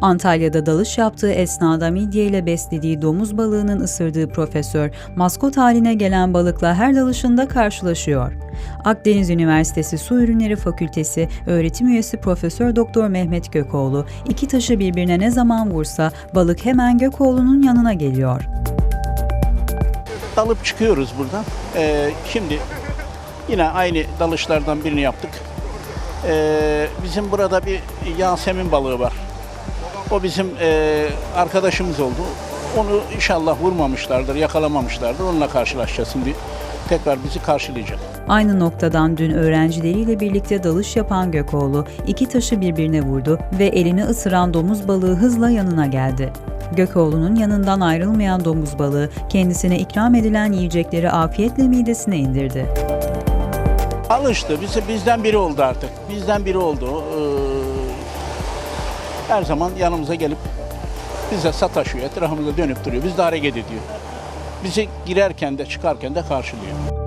Antalya'da dalış yaptığı esnada midye ile beslediği domuz balığının ısırdığı profesör, maskot haline gelen balıkla her dalışında karşılaşıyor. Akdeniz Üniversitesi Su Ürünleri Fakültesi öğretim üyesi Profesör Doktor Mehmet Gökoğlu, iki taşı birbirine ne zaman vursa balık hemen Gökoğlu'nun yanına geliyor. Dalıp çıkıyoruz buradan. Ee, şimdi yine aynı dalışlardan birini yaptık. Ee, bizim burada bir Yasemin balığı var. O bizim e, arkadaşımız oldu. Onu inşallah vurmamışlardır, yakalamamışlardır. Onunla karşılaşacağız şimdi. Tekrar bizi karşılayacak. Aynı noktadan dün öğrencileriyle birlikte dalış yapan Gökoğlu iki taşı birbirine vurdu ve elini ısıran domuz balığı hızla yanına geldi. Gökoğlu'nun yanından ayrılmayan domuz balığı kendisine ikram edilen yiyecekleri afiyetle midesine indirdi. Alıştı. Bizi, bizden biri oldu artık. Bizden biri oldu. Ee, her zaman yanımıza gelip bize sataşıyor. Etrafımıza dönüp duruyor. Biz de hareket ediyor. Bizi girerken de çıkarken de karşılıyor.